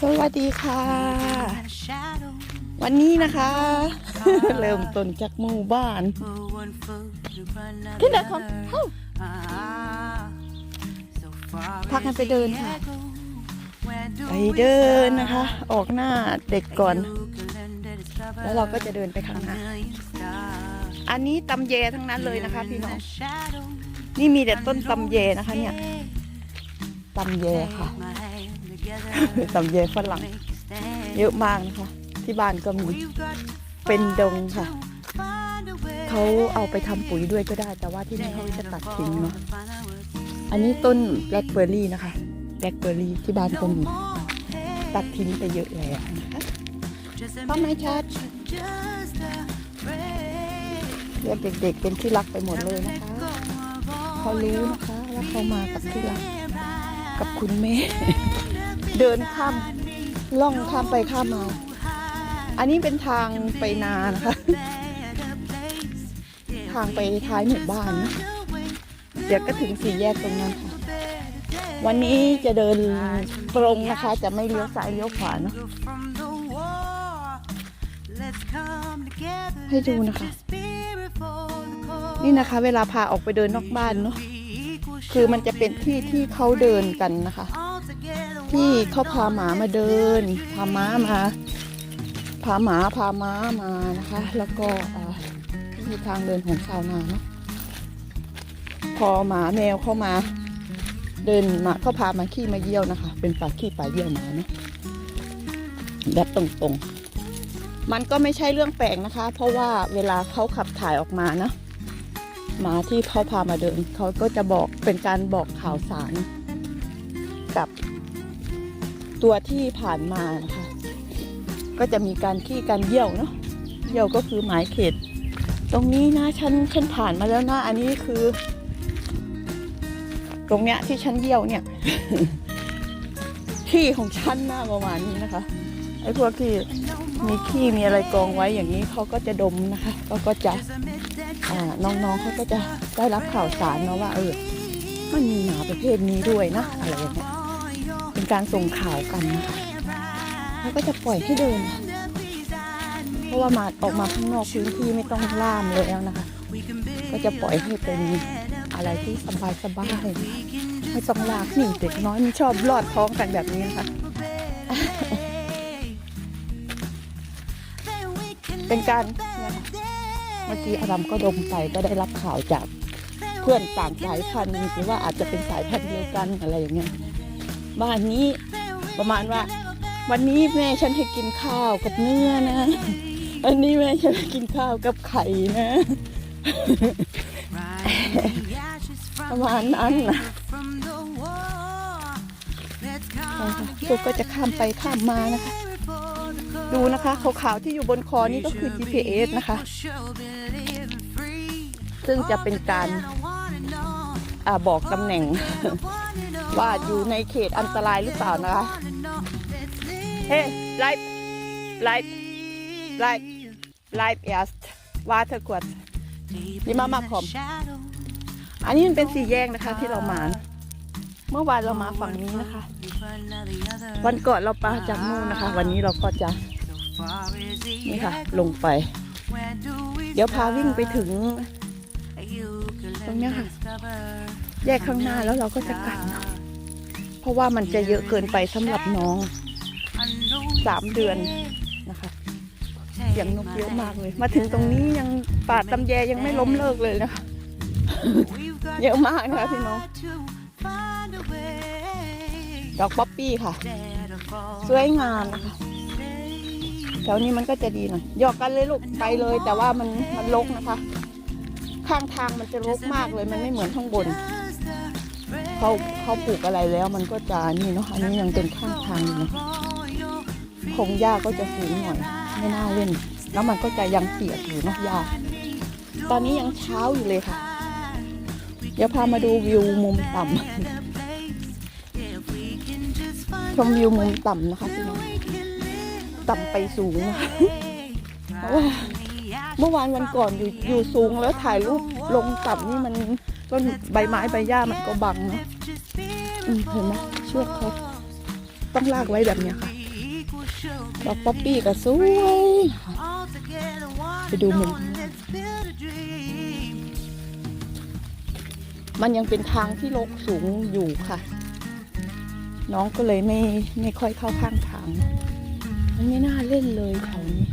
สวัสดีค่ะ วันนี้นะคะ เริ่มต้นจากหมู่บ้านที่ไหนของเฮ้าพักกันไปเดินค่ะ ไปเดินนะคะ ออกหน้าเด็กก่อน แล้วเราก็จะเดินไปข้างหน้า อันนี้ตำแยทั้งนั้นเลยนะคะพี่น้อง นี่มีแต่ต้นตำแยนะคะเนี่ยตำแยค่ะ ตำแยฝรั่งเยอะมากนะคะ ที่บ้านก็มีเป็นดงค่ะ เขาเอาไปทำปุ๋ยด้วยก็ได้ แต่ว่าที่นี่เขาจะตัดทิ้งเนาะอันนี้ต้นแบล็คเบอร์รี่นะคะแบล็คเบอร์รี่ที่บ้านก็มีตัดทิ้งไปเยอะแล้วนะคะพ่อไม้ชัดเรียกเด็กๆเป็นที่รักไปหมดเลยนะคะเขารู้นะคะว่าเขามากับที่รักกับคุณแม่ เดินข้ามล่องข้ามไปข้ามมา อันนี้เป็นทางไปนานะคะ ทางไปท้ายหมู่บ้านนะเดี๋ยวก็ถึงสี่แยกตรงนั้นค่ะ วันนี้จะเดินตรงนะคะ จะไม่เลี้ยวซ้ายเลี้ยวขวาเนาะให้ดูนะคะ นี่นะคะ เวลาพาออกไปเดินนอกบ้านเนาะคือมันจะเป็นที่ที่เขาเดินกันนะคะ ที่เขาพาหมามาเดิน พาม้ามา พาหมาพาม้ามานะคะ แล้วก็มีทางเดินของชาวนาเนาะพอหมาแมวเข้ามา เดินมาเขาพามาขี้มาเยี่ยวนะคะ เป็นป่าขี้ป่าเยี่ยวหมาเนาะแบบตรงๆ มันก็ไม่ใช่เรื่องแปลกนะคะ เพราะว่าเวลาเขาขับถ่ายออกมานะหมาที่เขาพามาเดินเขาก็จะบอกเป็นการบอกข่าวสารกับ ตัวที่ผ่านมานะคะ ก็จะมีการขี้การเยี่ยวเนาะเยี่ยวก็คือหมายเขต ตรงนี้นะฉันฉันผ่านมาแล้วนะอันนี้คือ ตรงเนี้ยที่ฉันเยี่ยวเนี่ยขี้ของฉันนะประมาณนี้นะคะไอ้พวกที่มีขี้มีอะไรกองไว้อย่างนี้เขาก็จะดมนะคะก็ก็จะอ่าน้องๆเขาก็จะได้รับข่าวสารเนาะว่าเออมันมีหมาประเภทนี้ด้วยนะอะไรอย่างเงี้ย การส่งข่าวกันนะคะเขาก็จะปล่อยให้เดิน เพราะว่ามาออกมาข้างนอกพื้นที่ไม่ต้องล่ามเลยแล้วนะคะ ก็จะปล่อยให้เป็นอะไรที่สบายสบายๆไม่ต้องลากหนี่เด็กน้อยมันชอบลอดท้องกันแบบนี้นะคะ เป็นการเนี่ยค่ะเมื่อกี้อารัมก็ดมไปก็ได้รับข่าวจากเพื่อนต่างสายพันธุ์หรือว่าอาจจะเป็นสายพันธุ์เดียวกันอะไรอย่างเงี้ย บ้านนี้ประมาณว่า วันนี้แม่ฉันให้กินข้าวกับเนื้อนะอันนี้แม่ฉันให้กินข้าวกับไข่นะ ประมาณนั้นนะลูกก็จะข้ามไปข้ามมานะคะ ดูนะคะขาวๆที่อยู่บนคอนี่ก็คือ GPS นะคะ ซึ่งจะเป็นการอบอกตำแหน่ง ว่าอยู่ในเขตอันตรายหรือเปล่านะคะ เฮ้ไลฟ์ไลฟ์ไลฟ์ไลฟ์ erst warte kurz นี่มามาคอม อันนี้มันเป็นสี่แยกนะคะที่เรามาเมื่อวานเรามาฝั่งนี้นะคะ วันก่อนเราปาจากนู่นนะคะ วันนี้เราก็จะนี่ค่ะ ลงไป เดี๋ยวพาวิ่งไปถึง ตรงนี้ค่ะ แยกข้างหน้าแล้วเราก็จะกลับ ราะว่ามันจะเยอะเกินไปสำหรับน้องสามเดือนนะคะเสียงนกเยอะมากเลย มาถึงตรงนี้ยังป่าตำแยยังไม่ล้มเลิกเลยนะคะเยอะมากนะคะพี่น้องดอกป๊อปปี้ค่ะ สวยงามนะคะแถวนี้มันก็จะดีหน่อยหยอกกันเลยลูกไปเลย แต่ว่ามันมันรกนะคะ ข้างทางมันจะรกมากเลยมันไม่เหมือนข้างบน เขาเขาปลูกอะไรแล้วมันก็จะนี่เนาะอันนี้ยังเป็นข้างทางอยู่นะคงหญ้าก็จะสูงหน่อยไม่น่าเล่น แล้วมันก็จะยังเปียกอยู่เนาะหญ้าตอนนี้ยังเช้าอยู่เลยค่ะ เดี๋ยวพามาดูวิวมุมต่ำชมวิวมุมต่ำนะคะพี่น้องต่ำไปสูงนะเพราะว่าเมื่อวานวันก่อนอยู่อยู่สูงแล้วถ่ายรูปลงต่ำนี่มัน ต้นใบไม้ใบหญ้ามันก็บังเนาะเห็นไหมเชือกเขาต้องลากไว้แบบเนี้ยค่ะดอกป๊อปปี้ก็สวยไปดูมุมมันยังเป็นทางที่ลกสูงอยู่ค่ะ น้องก็เลยไม่ไม่ค่อยเข้าข้างทาง มันไม่น่าเล่นเลยแถวนี้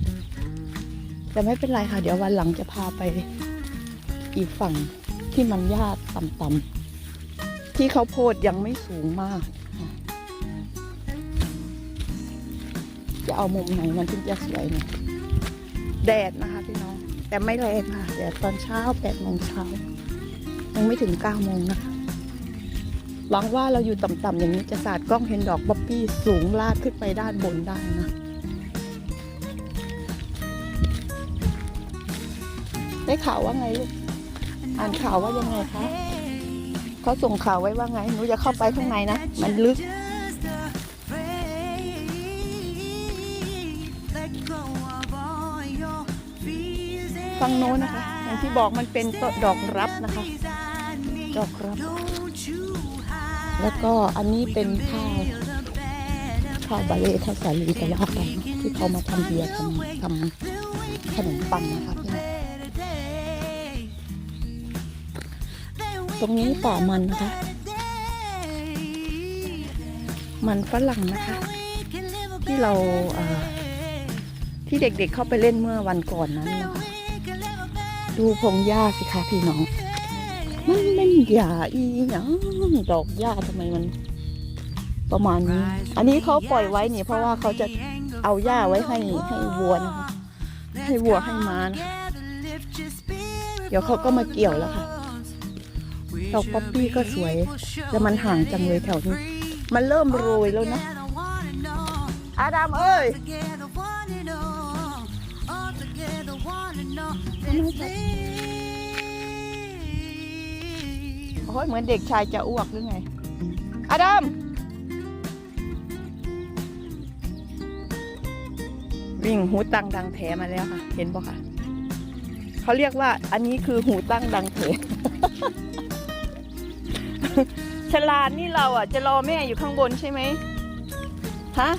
แต่ไม่เป็นไรค่ะ เดี๋ยววันหลังจะพาไปอีกฝั่ง ที่มันหญ้าต่ำๆที่เขาโพดยังไม่สูงมาก จะเอามุมไหนมันถึงจะสวยเนี่ยแดดนะคะพี่น้อง แต่ไม่แรงค่ะแดดตอนเช้าแปดโมงเช้ายังไม่ถึงเก้าโมงนะคะหวังว่าเราอยู่ต่ำๆอย่างนี้จะสาดกล้องเห็นดอกบ๊อบบี้สูงลาดขึ้นไปด้านบนได้นะได้ข่าวว่าไงลูก อ่านข่าวว่ายังไงคะเขาส่งข่าวไว้ว่าไงหนูจะเข้าไปข้างในนะ มันลึก ฟังโน้นนะคะ อย่างที่บอกมันเป็นดอกรับนะคะ ดอกรับ แล้วก็อันนี้เป็นข้าวข้าวบาเล่ข้าวสาลีก็ว่าไปเนอะที่เขามาทำเบียร์ทำทำขนมปังนะคะพี่ ตรงนี้ป่ามันนะคะ มันฝรั่งนะคะ ที่เราที่เด็กๆเข้าไปเล่นเมื่อวันก่อนนั้นนะคะดูพงหญ้าสิคะพี่น้อง มันเป็นหญ้าอีหยังดอกหญ้าทำไมมัน ประมาณนี้ อันนี้เขาปล่อยไว้นี่เพราะว่าเขาจะเอาหญ้าไว้ให้ให้วัวนะคะให้วัวให้ม้านะคะเดี๋ยวเขาก็มาเกี่ยวแล้วค่ะ ดอกป๊อปปี้ก็สวยแต่มันห่างจังเลยแถวนี้ มันเริ่มโรยแล้วนะ อาดามเอ้ยโอ้ยเหมือนเด็กชายจะอ้วกหรือไง อาดัมวิ่งหูตั้งดังแถมาแล้วค่ะ เห็นปะคะเขาเรียกว่าอันนี้คือหูตั้งดังแถ ฉลาดนี่เราอะ จะรอแม่อยู่ข้างบนใช่ไหมฮะ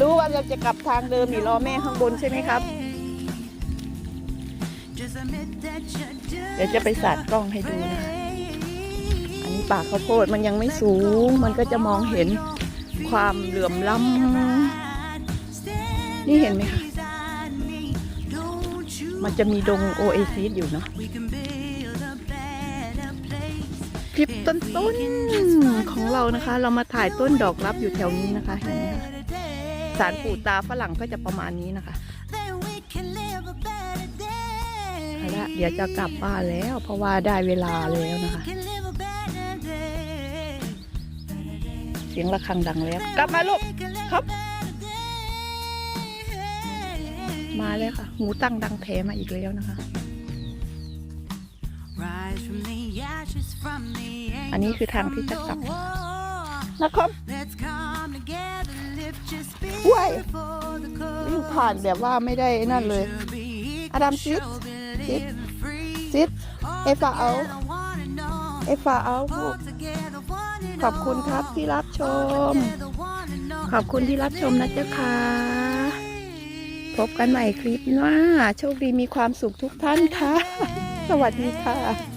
รู้ว่าเราจะกลับทางเดิมนี่รอแม่ข้างบนใช่ไหมครับ เดี๋ยวจะไปสาดกล้องให้ดูนะคะอันนี้ป่าข้าวโพดมันยังไม่สูง มันก็จะมองเห็นความเหลื่อมล้ำนี่เห็นไหมคะมันจะมีดงโอเอซิสอยู่เนาะ คลิปต้นๆของเรานะคะ เรามาถ่ายต้นดอกรับอยู่แถวนี้นะคะเห็นไหมคะสารปู่ตาฝรั่งก็จะประมาณนี้นะคะเอาละเดี๋ยวจะกลับบ้านแล้ว เพราะว่าได้เวลาแล้วนะคะ เสียงระฆังดังแล้ว กลับมาลูกครับ มาแล้วค่ะ หูตั้งดังแถมาอีกแล้วนะคะ อันนี้คือทางที่จะกลับนะครับว้ายวิ่งผ่านแบบว่าไม่ได้นั่นเลย อดัมซิดซิดซิดเอฟาเอา เอฟาเอาลูกขอบคุณครับที่รับชม ขอบคุณที่รับชมนะเจ้าค่ะ พบกันใหม่คลิปหน้า โชคดีมีความสุขทุกท่านค่ะ สวัสดีค่ะ